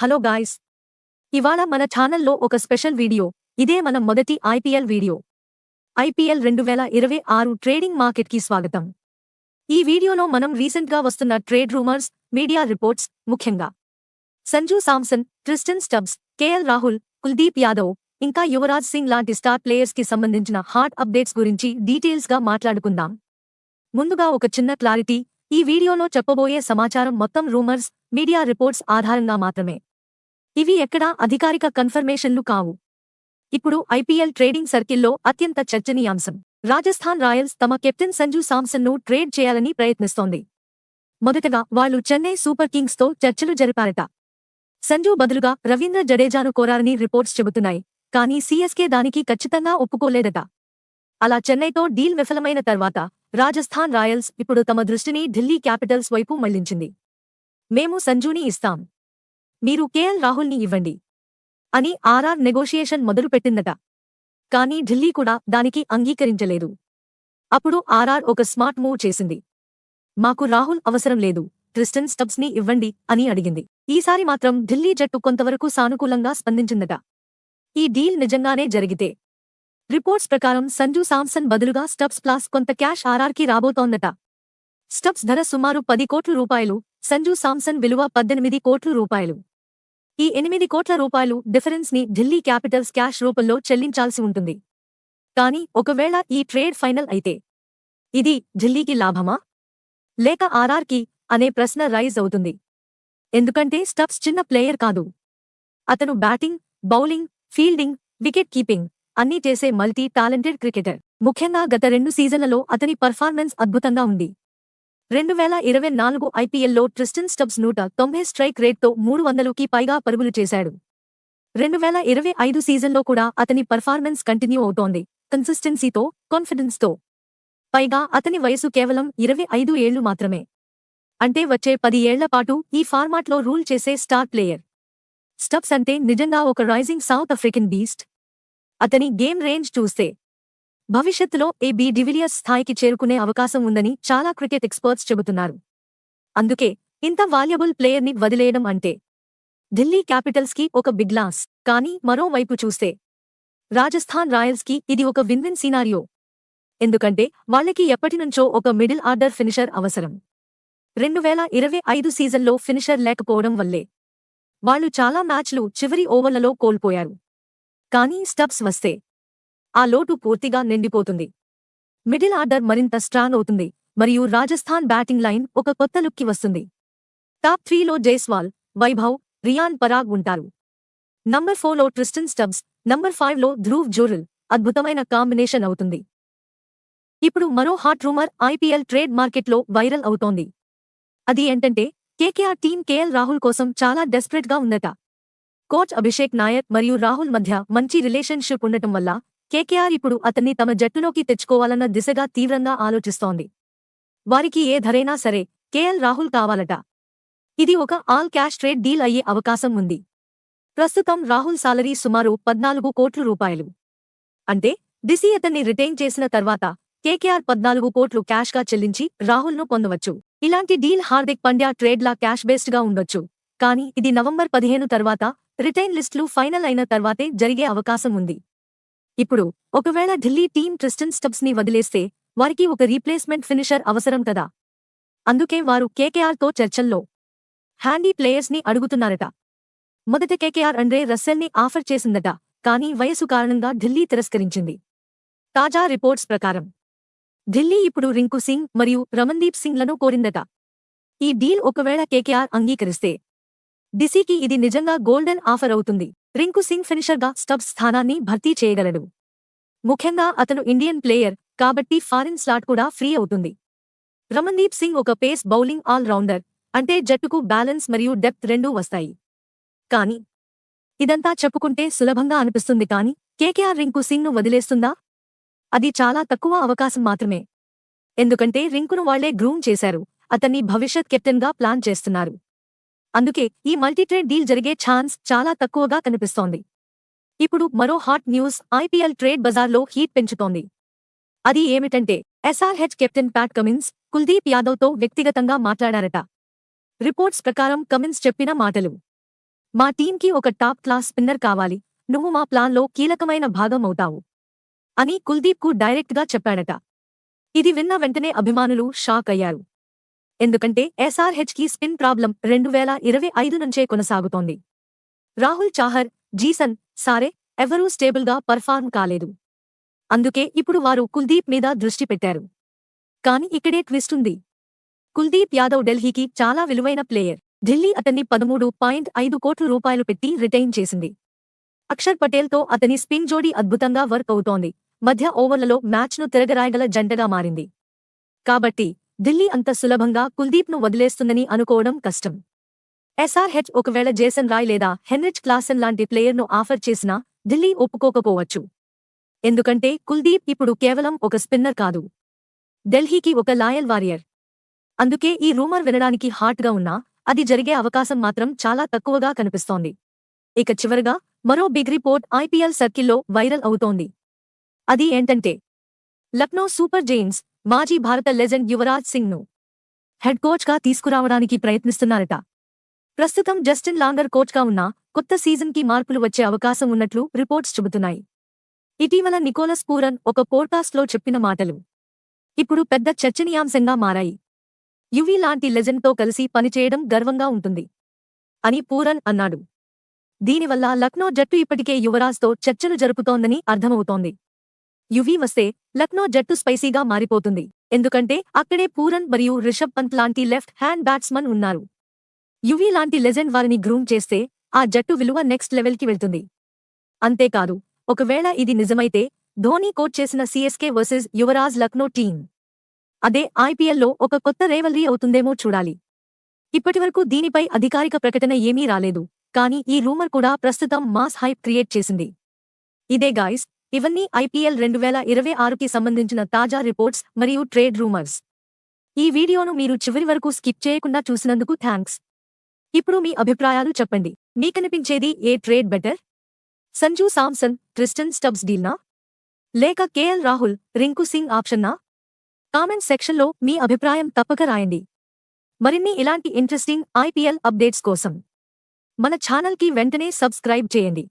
Hello guys. ఇవాళ మన ఛానల్లో ఒక స్పెషల్ వీడియో. ఇదే మన మొదటి ఐపీఎల్ వీడియో. ఐపీఎల్ రెండు వేల ఇరవై ఆరు ట్రేడింగ్ మార్కెట్కి స్వాగతం. ఈ వీడియోలో మనం రీసెంట్గా వస్తున్న ట్రేడ్ రూమర్స్ మీడియా రిపోర్ట్స్ ముఖ్యంగా. Sanju Samson Tristan Stubbs KL Rahul Kuldeep Yadav ఇంకా యువరాజ్ సింగ్ లాంటి స్టార్ ప్లేయర్స్కి సంబంధించిన హాట్ అప్డేట్స్ గురించి డీటెయిల్స్గా మాట్లాడుకుందాం. ముందుగా ఒక చిన్న క్లారిటీ. ఈ వీడియోలో చెప్పబోయే సమాచారం మొత్తం రూమర్స్ మీడియా రిపోర్ట్స్ ఆధారంగా మాత్రమే. ఇవి ఎక్కడా అధికారిక కన్ఫర్మేషన్లు కావు. ఇప్పుడు ఐపీఎల్ ట్రేడింగ్ సర్కిల్లో అత్యంత చర్చనీయాంశం. రాజస్థాన్ రాయల్స్ తమ కెప్టెన్ సంజు సామ్సన్ను ట్రేడ్ చేయాలని ప్రయత్నిస్తోంది. మొదటగా వాళ్ళు చెన్నై సూపర్ కింగ్స్తో చర్చలు జరిపారట. సంజు బదులుగా రవీంద్ర జడేజాను కోరారని రిపోర్ట్స్ చెబుతున్నాయి. కానీ సీఎస్కే దానికి ఖచ్చితంగా ఒప్పుకోలేదట. అలా చెన్నైతో డీల్ విఫలమైన తర్వాత రాజస్థాన్ రాయల్స్ ఇప్పుడు తమ దృష్టిని ఢిల్లీ క్యాపిటల్స్ వైపు మళ్ళించింది. మేము సంజూని ఇస్తాం. మీరు కేఎల్ రాహుల్ని ఇవ్వండి అని ఆర్ఆర్ నెగోషియేషన్ మొదలుపెట్టిందట. కానీ ఢిల్లీ కూడా దానికి అంగీకరించలేదు. అప్పుడు ఆర్ఆర్ ఒక స్మార్ట్ మూవ్ చేసింది. మాకు రాహుల్ అవసరం లేదు క్రిస్టన్ స్టబ్స్ని ఇవ్వండి అని అడిగింది. ఈసారి మాత్రం ఢిల్లీ జట్టు కొంతవరకు సానుకూలంగా స్పందించిందట. ఈ డీల్ నిజంగానే జరిగితే. రిపోర్ట్స్ ప్రకారం సంజు సామ్సన్ బదులుగా స్టబ్స్ ప్లాస్ కొంత క్యాష్ ఆర్ఆర్కి రాబోతోందట. స్టబ్స్ ధర సుమారు పది కోట్ల రూపాయలు సంజు సామ్సన్ విలువ పద్దెనిమిది కోట్ల రూపాయలు. ఈ ఎనిమిది కోట్ల రూపాయలు డిఫరెన్స్ని ఢిల్లీ క్యాపిటల్స్ క్యాష్ రూపంలో చెల్లించాల్సి ఉంటుంది. కానీ ఒకవేళ ఈ ట్రేడ్ ఫైనల్ అయితే ఇది ఢిల్లీకి లాభమా? లేక ఆర్ఆర్కి అనే ప్రశ్న రైజ్ అవుతుంది. ఎందుకంటే స్టబ్స్ చిన్న ప్లేయర్ కాదు. అతను batting bowling fielding wicket keeping అన్నీ చేసే మల్టీ టాలెంటెడ్ క్రికెటర్. ముఖ్యంగా గత రెండు సీజన్లలో అతని పర్ఫార్మెన్స్ అద్భుతంగా ఉంది. రెండు వేల ఇరవై నాలుగు ఐపీఎల్లో ట్రిస్టన్ స్టబ్స్ నూట తొంభై స్ట్రైక్ రేట్తో మూడు వందలుకి పైగా పరుగులు చేశాడు. రెండు వేల ఇరవై ఐదు సీజన్లో కూడా అతని పర్ఫార్మెన్స్ కంటిన్యూ అవుతోంది. కన్సిస్టెన్సీతో కాన్ఫిడెన్స్తో. పైగా అతని వయసు కేవలం ఇరవై ఐదు ఏళ్ళు మాత్రమే. అంటే వచ్చే పది ఏళ్ళ పాటు ఈ ఫార్మాట్లో రూల్ చేసే స్టార్ ప్లేయర్. స్టబ్స్ అంటే నిజంగా ఒక రైజింగ్ సౌత్ ఆఫ్రికన్ బీస్ట్. అతని గేమ్ రేంజ్ చూస్తే భవిష్యత్తులో ఏ బి డివిలియర్స్ స్థాయికి చేరుకునే అవకాశం ఉందని చాలా క్రికెట్ ఎక్స్పర్ట్స్ చెబుతున్నారు. అందుకే ఇంత వాల్యబుల్ ప్లేయర్ని వదిలేయడం అంటే ఢిల్లీ క్యాపిటల్స్కి ఒక బిగ్ లాస్ కానీ మరోవైపు చూస్తే రాజస్థాన్ రాయల్స్కి ఇది ఒక విన్ విన్ సినారియో. ఎందుకంటే వాళ్ళకి ఎప్పటినుంచో ఒక మిడిల్ ఆర్డర్ ఫినిషర్ అవసరం. రెండు వేల ఇరవై ఐదు సీజన్లో ఫినిషర్ లేకపోవడం వల్లే వాళ్ళు చాలా మ్యాచ్లు చివరి ఓవర్లలో కోల్పోయారు. కానీ స్టబ్స్ వస్తే ఆ లోటు పూర్తిగా నిండిపోతుంది. మిడిల్ ఆర్డర్ మరింత స్ట్రాంగ్ అవుతుంది మరియు రాజస్థాన్ బ్యాటింగ్ లైన్ ఒక కొత్త లుక్కి వస్తుంది. టాప్ త్రీలో జైస్వాల్ వైభవ్ రియాన్ పరాగ్ ఉంటారు. నంబర్ ఫోర్లో ట్రిస్టన్ స్టబ్స్ నంబర్ ఫైవ్లో ధ్రువ్ జోరల్ అద్భుతమైన కాంబినేషన్ అవుతుంది. ఇప్పుడు మరో హాట్ రూమర్ ఐపీఎల్ ట్రేడ్ మార్కెట్లో వైరల్ అవుతోంది. అది ఏంటంటే కేకేఆర్ టీం కేఎల్ రాహుల్ కోసం చాలా డెస్పరేట్గా ఉందట కోచ్ అభిషేక్ నాయర్ మరియు రాహుల్ మధ్య మంచి రిలేషన్షిప్ ఉండటం వల్ల కేకేఆర్ ఇప్పుడు అతన్ని తమ జట్టులోకి తెచ్చుకోవాలన్న దిశగా తీవ్రంగా ఆలోచిస్తోంది. వారికి ఏ ధరైనా సరే కేఎల్ రాహుల్ కావాలట. ఇది ఒక ఆల్ క్యాష్ ట్రేడ్ డీల్ అయ్యే అవకాశం ఉంది. ప్రస్తుతం రాహుల్ సాలరీ సుమారు పద్నాలుగు కోట్ల రూపాయలు. అంటే డిసి అతన్ని రిటైన్ చేసిన తర్వాత కేకేఆర్ పద్నాలుగు కోట్లు క్యాష్గా చెల్లించి రాహుల్ను పొందవచ్చు. ఇలాంటి డీల్ హార్దిక్ పండ్యా ట్రేడ్లా క్యాష్ బేస్డ్గా ఉండొచ్చు. కానీ ఇది నవంబర్ పదిహేను తర్వాత రిటైన్ లిస్టులు ఫైనల్ అయిన తర్వాతే జరిగే అవకాశం ఉంది. ఇప్పుడు ఒకవేళ ఢిల్లీ టీం ట్రిస్టన్ స్టబ్స్ని వదిలేస్తే వారికి ఒక రీప్లేస్మెంట్ ఫినిషర్ అవసరం కదా? అందుకే వారు కేకేఆర్తో చర్చల్లో హ్యాండీ ప్లేయర్స్ని అడుగుతున్నారట. మొదట కేకేఆర్ అండ్రే రస్సెల్ని ఆఫర్ చేసిందట కానీ వయసు కారణంగా ఢిల్లీ తిరస్కరించింది. తాజా రిపోర్ట్స్ ప్రకారం ఢిల్లీ ఇప్పుడు రింకు సింగ్ మరియు రమన్దీప్ సింగ్లను కోరిందట. ఈ డీల్ ఒకవేళ కేకేఆర్ అంగీకరిస్తే డిసికి ఇది నిజంగా గోల్డెన్ ఆఫర్ అవుతుంది. రింకు సింగ్ ఫినిషర్గా స్టబ్స్ స్థానాన్ని భర్తీ చేయగలడు. ముఖ్యంగా అతను ఇండియన్ ప్లేయర్ కాబట్టి ఫారిన్ స్లాట్ కూడా ఫ్రీ అవుతుంది. రమన్దీప్ సింగ్ ఒక పేస్ బౌలింగ్ ఆల్ రౌండర్ అంటే జట్టుకు బ్యాలెన్స్ మరియు డెప్త్ రెండూ వస్తాయి. కాని ఇదంతా చెప్పుకుంటే సులభంగా అనిపిస్తుంది కాని కేకేఆర్ రింకు సింగ్ను వదిలేస్తుందా? అది చాలా తక్కువ అవకాశం మాత్రమే. ఎందుకంటే రింకును వాళ్ళే గ్రూమ్ చేశారు అతన్ని భవిష్యత్ కెప్టెన్గా ప్లాన్ చేస్తున్నారు. అందుకే ఈ మల్టీట్రేడ్ డీల్ జరిగే ఛాన్స్ చాలా తక్కువగా కనిపిస్తోంది. ఇప్పుడు మరో హాట్ న్యూస్ ఐపీఎల్ ట్రేడ్ బజార్లో హీట్ పెంచుతోంది. అది ఏమిటంటే SRH captain Pat Cummins Kuldeep యాదవ్తో వ్యక్తిగతంగా మాట్లాడారట. రిపోర్ట్స్ ప్రకారం కమిన్స్ చెప్పిన మాటలు. మా టీంకి ఒక టాప్ క్లాస్ స్పిన్నర్ కావాలి నువ్వు మా ప్లాన్లో కీలకమైన భాగం అవుతావు అని కుల్దీప్కు డైరెక్ట్గా చెప్పాడట. ఇది విన్న వెంటనే అభిమానులు షాక్ అయ్యారు. ఎందుకంటే ఎస్ఆర్హెచ్కి స్పిన్ ప్రాబ్లం రెండు వేల ఇరవై ఐదు నుంచే కొనసాగుతోంది. రాహుల్ చాహర్ జీసన్ సారే ఎవరూ స్టేబుల్గా పర్ఫార్మ్ కాలేదు. అందుకే ఇప్పుడు వారు కుల్దీప్ మీద దృష్టి పెట్టారు. కాని ఇక్కడే ట్విస్ట్ ఉంది. కుల్దీప్ యాదవ్ ఢిల్లీకి చాలా విలువైన ప్లేయర్. ఢిల్లీ అతన్ని పదమూడు పాయింట్ ఐదు కోట్ల రూపాయలు పెట్టి రిటైన్ చేసింది. అక్షర్ పటేల్తో అతని స్పిన్ జోడీ అద్భుతంగా వర్క్ అవుతోంది. మధ్య ఓవర్లలో మ్యాచ్ను తిరగరాయగల జంటగా మారింది. కాబట్టి ఢిల్లీ అంత సులభంగా కుల్దీప్ను వదిలేస్తుందని అనుకోవడం కష్టం. ఎస్ఆర్హెచ్ ఒకవేళ జేసన్ రాయ్ లేదా హెన్రిచ్ క్లాసన్ లాంటి ప్లేయర్ను ఆఫర్ చేసినా ఢిల్లీ ఒప్పుకోకపోవచ్చు. ఎందుకంటే కుల్దీప్ ఇప్పుడు కేవలం ఒక స్పిన్నర్ కాదు. ఢిల్లీకి ఒక లాయల్ వారియర్. అందుకే ఈ రూమర్ వినడానికి హాట్గా ఉన్నా అది జరిగే అవకాశం మాత్రం చాలా తక్కువగా కనిపిస్తోంది. ఇక చివరగా మరో బిగ్ రిపోర్ట్ ఐపీఎల్ సర్కిల్లో వైరల్ అవుతోంది. అది ఏంటంటే లక్నో సూపర్ జైన్స్ మాజీ భారత లెజెండ్ యువరాజ్ సింగ్ను హెడ్ కోచ్గా తీసుకురావడానికి ప్రయత్నిస్తున్నారట. ప్రస్తుతం జస్టిన్ లాంగర్ కోచ్గా ఉన్న కొత్త సీజన్కి మార్పులు వచ్చే అవకాశం ఉన్నట్లు రిపోర్ట్స్ చెబుతున్నాయి. ఇటీవల నికోలస్ పూరన్ ఒక పోడ్కాస్ట్లో చెప్పిన మాటలు. ఇప్పుడు పెద్ద చర్చనీయాంశంగా మారాయి. యువి లాంటి లెజెండ్తో కలిసి పనిచేయడం గర్వంగా ఉంటుంది. అని పూరన్ అన్నాడు. దీనివల్ల లక్నో జట్టు ఇప్పటికే యువరాజ్తో చర్చలు జరుపుతోందని అర్థమవుతోంది. యువి వస్తే లక్నో జట్టు స్పైసీగా మారిపోతుంది. ఎందుకంటే అక్కడే పూరన్ మరియు రిషబ్ పంత్ లాంటి లెఫ్ట్ హ్యాండ్ బ్యాట్స్మన్ ఉన్నారు. యువీ లాంటి లెజెండ్ వారిని గ్రూమ్ చేస్తే ఆ జట్టు విలువ నెక్స్ట్ లెవెల్కి వెళ్తుంది. అంతేకాదు ఒకవేళ ఇది నిజమైతే ధోనీ కోచ్ చేసిన CSK versus Yuvraj Lucknow team అదే ఐపీఎల్లో ఒక కొత్త రేవల్రీ అవుతుందేమో చూడాలి. ఇప్పటివరకు దీనిపై అధికారిక ప్రకటన ఏమీ రాలేదు కానీ ఈ రూమర్ కూడా ప్రస్తుతం మాస్ హైప్ క్రియేట్ చేసింది. ఇదే గాయస్ ఇవన్నీ ఐపీఎల్ రెండు వేల ఇరవై ఆరుకి సంబంధించిన తాజా రిపోర్ట్స్ మరియు ట్రేడ్ రూమర్స్. ఈ వీడియోను మీరు చివరి వరకు స్కిప్ చేయకుండా చూసినందుకు థ్యాంక్స్ ఇప్పుడు మీ అభిప్రాయాలు చెప్పండి. మీకనిపించేది ఏ trade better? Sanju Samson Tristan Stubbs డీల్నా? లేక కేఎల్ రాహుల్ రింకు సింగ్ ఆప్షన్నా? కామెంట్ సెక్షన్లో మీ అభిప్రాయం తప్పక రాయండి. మరిన్ని ఇలాంటి ఇంట్రెస్టింగ్ ఐపీఎల్ అప్డేట్స్ కోసం మన ఛానల్కి వెంటనే సబ్స్క్రైబ్ చేయండి.